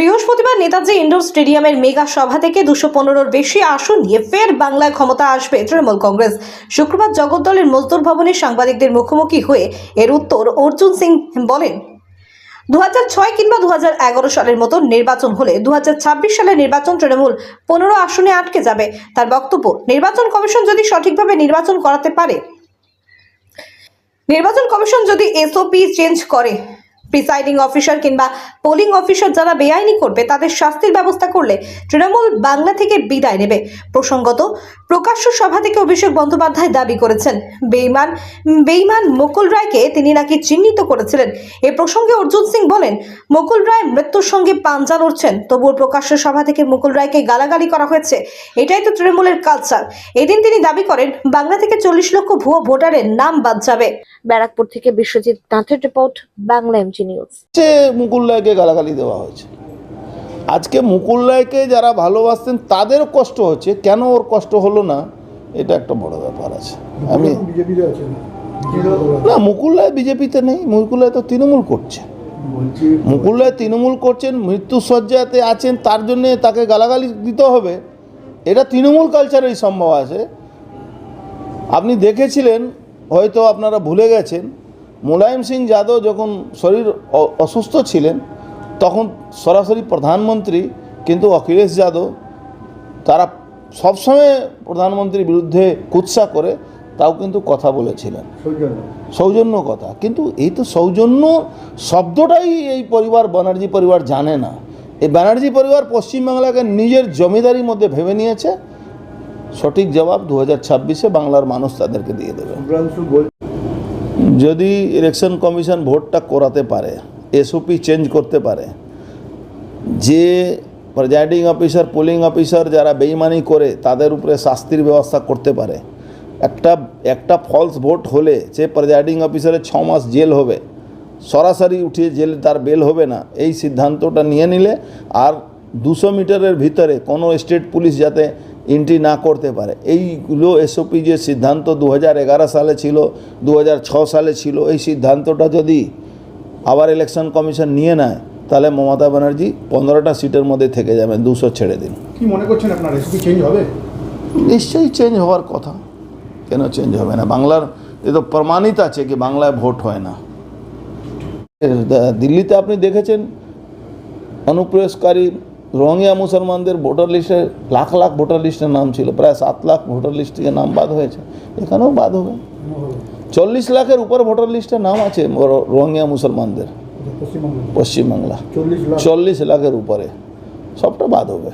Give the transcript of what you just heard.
বৃহস্পতিবার নেতাজি ইন্ডোর স্টেডিয়ামের মেগা সভা থেকে দুশো পনেরোর বেশি আসন নিয়ে ফের বাংলায় ক্ষমতা আসবে তৃণমূল কংগ্রেস। শুক্রবার জগদ্দলের মজদুর ভবনে সাংবাদিকদের মুখোমুখি হয়ে এর উত্তর অর্জুন সিং বলেন দু ছয় কিংবা দু হাজার এগারো সালের মতো নির্বাচন হলে দু সালের নির্বাচন তৃণমূল পনেরো আসনে আটকে যাবে। তার বক্তব্য, নির্বাচন কমিশন যদি সঠিকভাবে নির্বাচন করাতে পারে, নির্বাচন কমিশন যদি এসওপি চেঞ্জ করে প্রিসাইডিং অফিসার কিংবা পোলিং অফিসার যারা বেআইনি করবে, তাদের শাস্তির ব্যবস্থা করলে তৃণমূল বাংলা থেকে বিদায় নেবে। প্রসঙ্গত, প্রকাশ্য সভা থেকে অভিষেক বন্দ্যোপাধ্যায় দাবি করেছেন, বেইমান বেইমান মুকুল রায়কে তিনি নাকি চিহ্নিত করেছিলেন। এ প্রসঙ্গে অর্জুন সিং বলেন, মুকুল রায় মৃত্যুর সঙ্গে পাঞ্জা লড়ছেন, তবুও প্রকাশ্য সভা থেকে মুকুল রায়কে গালাগালি করা হয়েছে। এটাই তো তৃণমূলের কালচার এদিন তিনি দাবি করেন, বাংলা থেকে চল্লিশ লক্ষ ভুয়ো ভোটারের নাম বাদ যাবে। ব্যারাকপুর থেকে বিশ্বজিৎ নাথের রিপোর্ট, বাংলা এমজি নিউজ সে মুকুল রায়কে গালাগালি দেওয়া হয়েছে। আজকে মুকুল রায়কে যারা ভালোবাসতেন তাদেরও কষ্ট হচ্ছে। কেন ওর কষ্ট হলো না? এটা একটা বড় ব্যাপার আছে। আমি না মুকুল রায় বিজেপিতে নেই। মুকুল রায় তো তৃণমূল করছে। মুকুল রায় তৃণমূল করছেন মৃত্যুসজ্জাতে আছেন তার জন্যে তাকে গালাগালি দিতে হবে। এটা তৃণমূল কালচারেই সম্ভব আছে। আপনি দেখেছিলেন হয়তো আপনারা ভুলে গেছেন মুলায়ম সিং যাদব যখন শরীর অসুস্থ ছিলেন তখন সরাসরি প্রধানমন্ত্রী কিন্তু অখিলেশ যাদব তারা সবসময় প্রধানমন্ত্রীর বিরুদ্ধে কুৎসা করে তাও কিন্তু কথা বলেছিলেন। সৌজন্য। কথা। কিন্তু এই তো সৌজন্য শব্দটাই এই পরিবার ব্যানার্জি পরিবার জানে না। এই ব্যানার্জি পরিবার পশ্চিমবাংলাকে নিজের জমিদারির মধ্যে ভেবে নিয়েছে। সঠিক জবাব দু হাজার ছাব্বিশে বাংলার মানুষ তাদেরকে দিয়ে দেবে। যদি ইলেকশন কমিশন ভোটটা করাতে পারে এসওপি চেঞ্জ করতে পারে, যে প্রেজাইডিং অফিসার পোলিং অফিসার যারা বেইমানি করে তাদের উপরে শাস্তির ব্যবস্থা করতে পারে, একটা একটা ফলস ভোট হলে সে প্রেজাইডিং অফিসারের ছ মাস জেল হবে, সরাসরি উঠিয়ে জেলে তার বেল হবে না, এই সিদ্ধান্তটা নিয়ে নিলে আর দুশো মিটারের ভিতরে কোনো স্টেট পুলিশ যাতে এন্ট্রি না করতে পারে। এইগুলো এসওপি যে সিদ্ধান্ত দু হাজার এগারো সালে ছিল দু সালে ছিল এই সিদ্ধান্তটা যদি আবার ইলেকশন কমিশন নিয়ে নেয় তাহলে মমতা ব্যানার্জি পনেরোটা সিটের মধ্যে থেকে যাবেন দুশো ছেড়ে দিন। কি মনে করছেন আপনার রেসিপি চেঞ্জ হবে? নিশ্চয়ই চেঞ্জ হওয়ার কথা। কেন চেঞ্জ হবে না? বাংলার এ তো প্রমাণিত আছে কি বাংলায় ভোট হয় না। দিল্লিতে আপনি দেখেছেন অনুপ্রবেশকারী রোহিঙ্গা মুসলমানদের ভোটার লিস্টে লাখ লাখ ভোটার লিস্টের নাম ছিল প্রায় সাত লাখ ভোটার লিস্ট থেকে নাম বাদ হয়েছে। এখানেও বাদ হবে। চল্লিশ লাখের উপর ভোটার লিস্টে নাম আছে রোহিঙ্গা মুসলমানদের। পশ্চিমবাংলা। চল্লিশ লাখের উপরে। সবটা বাদ হবে।